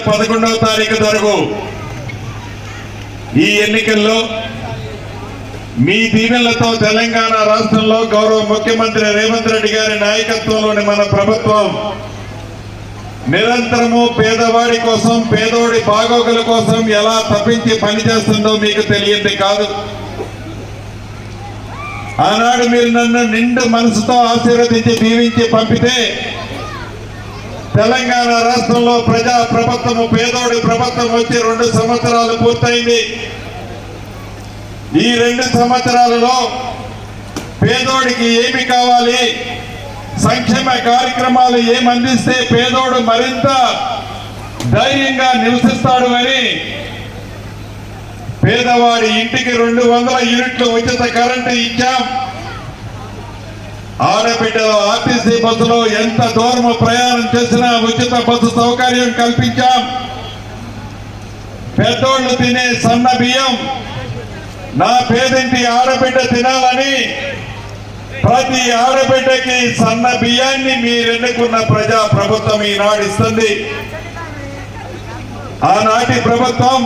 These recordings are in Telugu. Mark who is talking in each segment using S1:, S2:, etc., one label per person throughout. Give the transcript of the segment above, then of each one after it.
S1: పదకొండవ తారీఖు వరకు ఈ ఎన్నికల్లో మీ దీవెనలతో తెలంగాణ రాష్ట్రంలో గౌరవ ముఖ్యమంత్రి రేవంత్ రెడ్డి గారి నాయకత్వంలోని మన ప్రభుత్వం నిరంతరము పేదవాడి కోసం పేదోడి బాగోగుల కోసం ఎలా తప్పించి పనిచేస్తుందో మీకు తెలియంది కాదు. ఆనాడు మీరు నన్ను నిండు మనసుతో ఆశీర్వదించి దీవించి పంపితే తెలంగాణ రాష్ట్రంలో ప్రజా ప్రభుత్వము పేదోడి ప్రభుత్వం వచ్చి రెండు సంవత్సరాలు పూర్తయింది. ఈ రెండు సంవత్సరాలలో పేదోడికి ఏమి కావాలి? సంక్షేమ కార్యక్రమాలు ఏమందిస్తే పేదోడు మరింత ధైర్యంగా నివసిస్తాడు అని పేదవాడి ఇంటికి రెండు వందల యూనిట్లు ఉచిత కరెంటు ఇచ్చాం. ఆడబిడ్డలు ఆర్టీసీ బస్సులో ఎంత దూరం ప్రయాణం చేసినా ఉచిత బస్సు సౌకర్యం కల్పించాం. పెద్దోళ్ళు తినే సన్న బియ్యం నా పేదింటి ఆడబిడ్డ తినాలని ప్రతి ఆడబిడ్డకి సన్న బియ్యాన్ని మీరెన్నుకున్న ప్రజా ప్రభుత్వం ఈనాడు ఇస్తుంది. ఆనాటి ప్రభుత్వం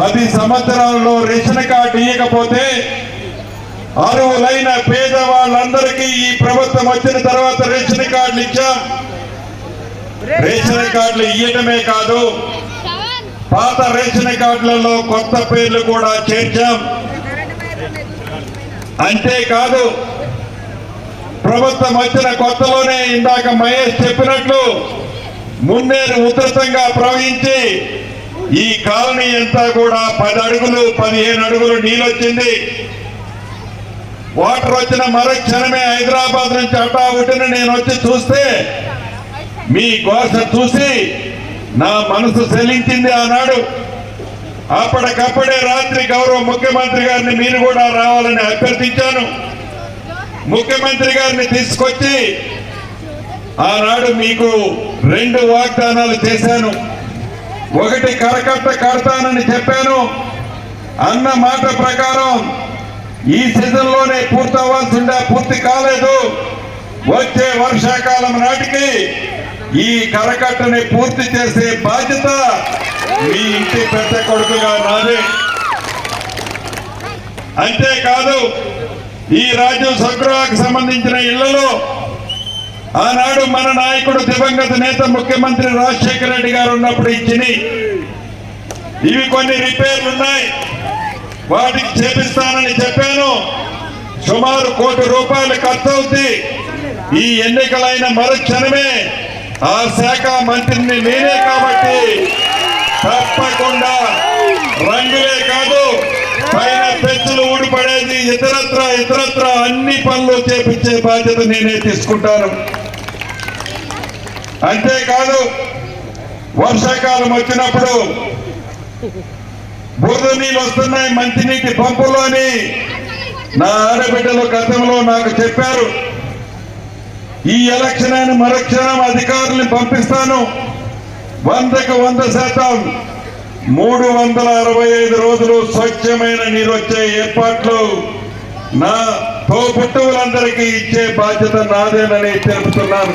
S1: పది సంవత్సరాల్లో రేషన్ కార్డు ఇవ్వకపోతే అరువులైన పేద ప్రభుత్వం వచ్చిన తర్వాత రేషన్ కార్డులు ఇచ్చాం? రేషన్ కార్డులు ఇవ్వటమే కాదు. పాత రేషన్ కార్డులలో కొత్త పేర్లు కూడా చేర్చాం. అంతేకాదు ప్రభుత్వం వచ్చిన కొత్తలోనే ఇందాక మహేష్ చెప్పినట్లు మున్నేరు ఉధృతంగా ప్రవహించి ఈ కాలనీ అంతా కూడా పది అడుగులు పదిహేను అడుగులు నీళ్ళొచ్చింది ఓటర్ వచ్చిన మరో క్షణమే హైదరాబాద్ నుంచి అటావుటిని నేను వచ్చి చూస్తే మీ ఘోష చూసి నా మనసు చెలించింది ఆనాడు. అప్పటికప్పుడే రాత్రి గౌరవ ముఖ్యమంత్రి గారిని మీరు కూడా రావాలని అభ్యర్థించాను. ముఖ్యమంత్రి గారిని తీసుకొచ్చి ఆనాడు మీకు రెండు వాగ్దానాలు చేశాను. ఒకటి కరకట్ట కడతానని చెప్పాను. అన్న మాట ప్రకారం ఈ సీజన్లోనే పూర్తవ్వాల్సిందే పూర్తి కాలేదు. వచ్చే వర్షాకాలం నాటికి ఈ కరకట్టని పూర్తి చేసే బాధ్యత మీ ఇంటి పెద్ద కొడుకుగా నాదే. అంతేకాదు ఈ రాజ్యం స్వగృహానికి సంబంధించిన ఇళ్ళలో ఆనాడు మన నాయకుడు దివంగత నేత ముఖ్యమంత్రి రాజశేఖర రెడ్డి గారు ఉన్నప్పుడు ఇచ్చినాయి ఇవి కొన్ని రిపేర్లు ఉన్నాయి వాటికి చేపిస్తానని చెప్పాను. సుమారు కోటి రూపాయలు ఖర్చు అవుతుంది ఈ ఎన్నికలైన మరుక్షణమే ఆ శాఖ మంత్రిని నేనే కాబట్టి తప్పకుండా రంగులే కాదు పైన పెంచులు ఊడిపడేది ఇతరత్ర ఇతరత్ర అన్ని పనులు చేపించే బాధ్యత నేనే తీసుకుంటాను. అంతేకాదు వర్షాకాలం వచ్చినప్పుడు బురద నీళ్ళు వస్తున్నాయి మంచినీటి పంపులు అని నా ఆడబిడ్డలు గతంలో నాకు చెప్పారు. ఈ ఎలక్షన్ అని మరుక్షణం అధికారుల్ని పంపిస్తాను. వందకు వంద శాతం మూడు వందల అరవై ఐదు రోజులు స్వచ్ఛమైన నీరు వచ్చే ఏర్పాట్లు నా తోబుట్టువులందరికీ ఇచ్చే బాధ్యత నాదేనని తెలుపుతున్నాను.